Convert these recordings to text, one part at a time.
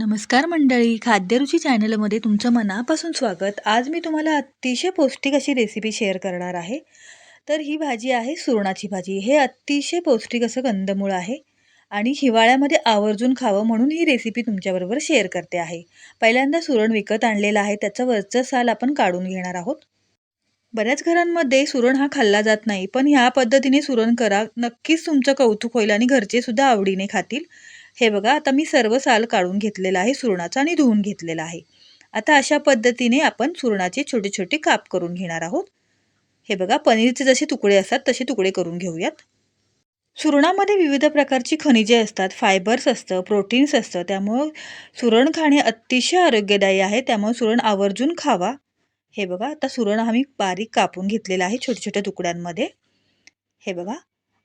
नमस्कार मंडळी खाद्यरुची चॅनलमध्ये तुमचं मनापासून स्वागत. आज मी तुम्हाला अतिशय पौष्टिक अशी रेसिपी शेअर करणार आहे. तर ही भाजी आहे सुरणाची भाजी. हे अतिशय पौष्टिक असं कंदमूळ आहे आणि हिवाळ्यामध्ये आवर्जून खावं म्हणून ही रेसिपी तुमच्याबरोबर शेअर करते आहे. पहिल्यांदा सुरण विकत आणलेलं आहे. त्याचं वरचं साल आपण काढून घेणार आहोत. बऱ्याच घरांमध्ये सुरण हा खाल्ला जात नाही पण ह्या पद्धतीने सुरण करा. नक्कीच तुमचं कौतुक होईल आणि घरचे सुद्धा आवडीने खातील. हे बघा आता मी सर्व साल काढून घेतलेला आहे सुरणाचा आणि धुवून घेतलेला आहे. आता अशा पद्धतीने आपण सुरणाचे छोटे छोटे काप करून घेणार आहोत. हे बघा पनीरचे जसे तुकडे असतात तसे तुकडे करून घेऊयात. सुरणामध्ये विविध प्रकारची खनिजे असतात फायबर्स असतं प्रोटीन्स असतं त्यामुळं सुरण खाणे अतिशय आरोग्यदायी आहे त्यामुळे सुरण आवर्जून खावा. हे बघा आता सुरण आम्ही बारीक कापून घेतलेलं आहे छोट्या छोट्या तुकड्यांमध्ये. हे बघा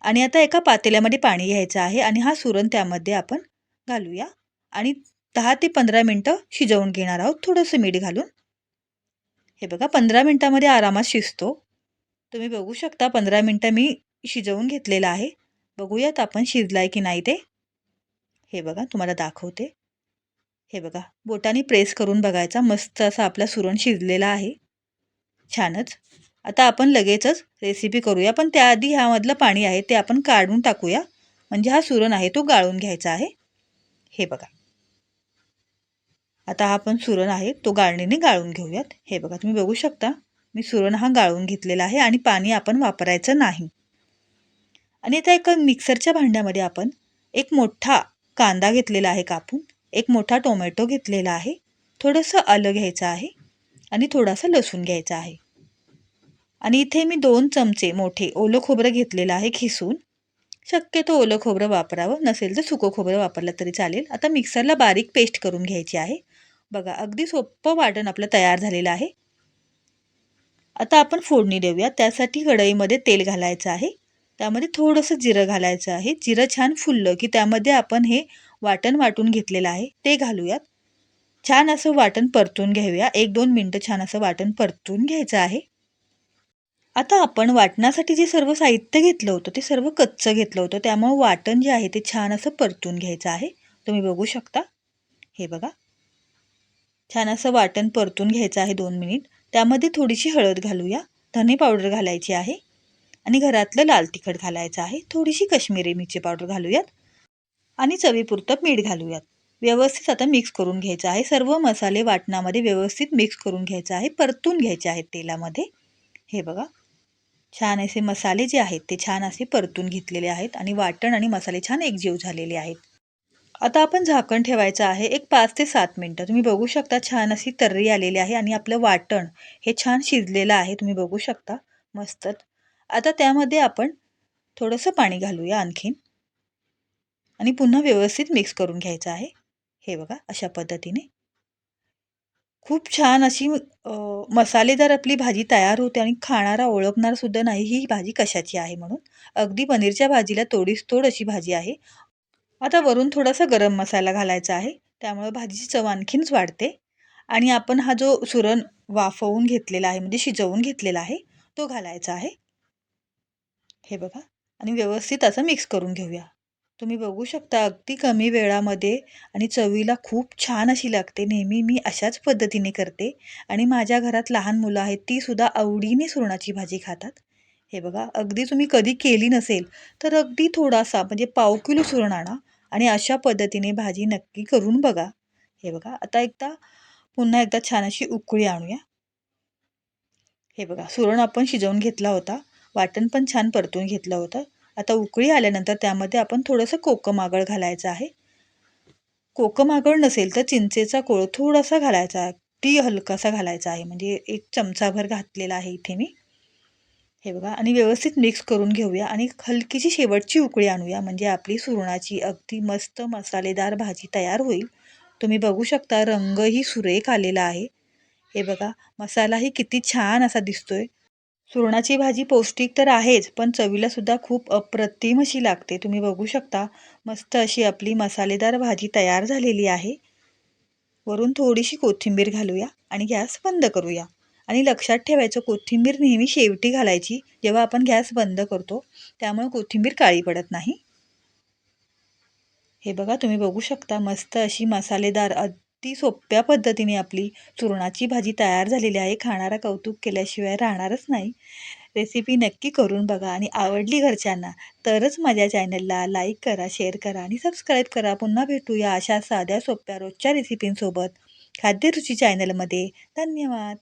आणि आता एका पातेल्यामध्ये पाणी घ्यायचं आहे आणि हा सुरण त्यामध्ये आपण घालूया. आणि दहा ते पंधरा मिनटं शिजवून घेणार आहोत. थोडंसं मीठ घालून. हे बघा पंधरा मिनटामध्ये आरामात शिजतो. तुम्ही बघू शकता पंधरा मिनटं मी शिजवून घेतलेलं आहे. बघूयात आपण शिजला आहे की नाही ते. हे बघा तुम्हाला दाखवते. हे बघा बोटाने प्रेस करून बघायचा. मस्त असा आपला सुरण शिजलेला आहे. छानच. आता आपण लगेचच रेसिपी करूया. पण त्याआधी ह्यामधलं पाणी आहे ते आपण काढून टाकूया. म्हणजे हा सुरण आहे तो गाळून घ्यायचा आहे. हे बघा. आता हा पण सुरण आहे तो गाळणीने गाळून घेऊयात. हे बघा तुम्ही बघू शकता. मी सुरण हा गाळून घेतलेला आहे आणि पाणी आपण वापरायचं नाही. आणि आता एका मिक्सरच्या भांड्यामध्ये आपण एक मोठा कांदा घेतलेला आहे कापून. एक मोठा टोमॅटो घेतलेला आहे. थोडंसं आलं घ्यायचं आहे. आणि थोडासा लसूण घ्यायचा आहे. आणि इथे मी दोन चमचे मोठे ओलं खोबरं घेतलेलं आहे खिसून. शक्यतो ओलं खोबरं वापरावं नसेल तर सुकं खोबरं वापरलं तरी चालेल. आता मिक्सरला बारीक पेस्ट करून घ्यायची आहे. बघा अगदी सोपं वाटण आपलं तयार झालेलं आहे. आता आपण फोडणी देऊया. त्यासाठी कढईमध्ये तेल घालायचं आहे. त्यामध्ये थोडंसं जिरं घालायचं आहे. जिरं छान फुललं की त्यामध्ये आपण हे वाटण वाटून घेतलेलं आहे. ते घालूयात. छान असं वाटण परतून घेऊया. एक दोन मिनटं छान असं वाटण परतून घ्यायचं आहे. आता आपण वाटणासाठी जे सर्व साहित्य घेतलं होतं ते सर्व कच्चं घेतलं होतं. त्यामुळं वाटण जे आहे ते छान असं परतून घ्यायचं आहे. तुम्ही बघू शकता. हे बघा. छान असं वाटण परतून घ्यायचं आहे दोन मिनिट. त्यामध्ये थोडीशी हळद घालूया. धने पावडर घालायची आहे. आणि घरातलं लाल तिखट घालायचं आहे. थोडीशी कश्मीरी मिरची पावडर घालूयात. आणि चवीपुरतं मीठ घालूयात. व्यवस्थित आता मिक्स करून घ्यायचं आहे. सर्व मसाले वाटणामध्ये व्यवस्थित मिक्स करून घ्यायचं आहे. परतून घ्यायचे आहेत तेलामध्ये. हे बघा. छान असे मसाले जे आहेत ते छान असे परतून घेतलेले आहेत आणि वाटण आणि मसाले छान एकजीव झालेले आहेत. आता आपण झाकण ठेवायचं आहे एक पाच ते सात मिनटं. तुम्ही बघू शकता छान अशी तर्री आलेली आहे आणि आपलं वाटण हे छान शिजलेलं आहे. तुम्ही बघू शकता. मस्तच आता त्यामध्ये आपण थोडंसं पाणी घालूया आणखीन. आणि पुन्हा व्यवस्थित मिक्स करून घ्यायचं आहे. हे बघा अशा पद्धतीने. खूप छान अशी मसालेदार आपली भाजी तयार होते आणि खाणारा ओळखणार सुद्धा नाही ही भाजी कशाची आहे म्हणून. अगदी पनीरच्या भाजीला तोडीस तोड अशी भाजी आहे. आता वरून थोडासा गरम मसाला घालायचा आहे त्यामुळे भाजीची चव आणखीनच वाढते. आणि आपण हा जो सुरण वाफवून घेतलेला आहे म्हणजे शिजवून घेतलेला आहे तो घालायचा आहे. हे बघा आणि व्यवस्थित असं मिक्स करून घेऊया. तुम्ही बघू शकता अगदी कमी वेळामध्ये आणि चवीला खूप छान अशी लागते. नेहमी मी अशाच पद्धतीने करते. आणि माझ्या घरात लहान मुलं आहेत तीसुद्धा आवडीने सुरणाची भाजी खातात. हे बघा अगदी तुम्ही कधी केली नसेल तर अगदी थोडासा म्हणजे पाव किलो सुरण आणा आणि अशा पद्धतीने भाजी नक्की करून बघा. हे बघा आता एकदा पुन्हा एकदा छान अशी उकळी आणूया. हे बघा सुरण आपण शिजवून घेतला होता. वाटण पण छान परतून घेतलं होतं. आता उकळी आल्यानंतर त्यामध्ये आपण थोडंसं कोकम आगळ घालायचं आहे. कोकम आगळ नसेल तर चिंचेचा कोळ थोडासा घालायचा ती हलकासा घालायचा आहे. म्हणजे एक चमचाभर घातलेला आहे इथे मी. हे बघा आणि व्यवस्थित मिक्स करून घेऊया आणि हलकीची शेवटची उकळी आणूया. म्हणजे आपली सुरणाची अगदी मस्त मसालेदार भाजी तयार होईल. तुम्ही बघू शकता रंगही सुरेख आलेला आहे. हे बघा मसालाही किती छान असा दिसतोय. सुरणाची भाजी पौष्टिक तर आहेच पण चवीला सुद्धा खूप अप्रतिम अशी लागते. तुम्ही बघू शकता मस्त अशी आपली मसालेदार भाजी तयार झालेली आहे. वरून थोडीशी कोथिंबीर घालूया आणि गॅस बंद करूया. आणि लक्षात ठेवायचं कोथिंबीर नेहमी शेवटी घालायची. जेव्हा आपण गॅस बंद करतो त्यामुळे कोथिंबीर काळी पडत नाही. हे बघा तुम्ही बघू शकता मस्त अशी मसालेदार अगदी सोप्या पद्धतीने आपली चुरणाची भाजी तयार झालेली आहे. खाणारा कौतुक केल्याशिवाय राहणारच नाही. रेसिपी नक्की करून बघा आणि आवडली घरच्यांना तरच माझ्या चॅनलला लाईक करा शेअर करा आणि सबस्क्राईब करा. पुन्हा भेटूया अशा साध्या सोप्या रोजच्या रेसिपींसोबत. खाद्यरुची चॅनलमध्ये. धन्यवाद.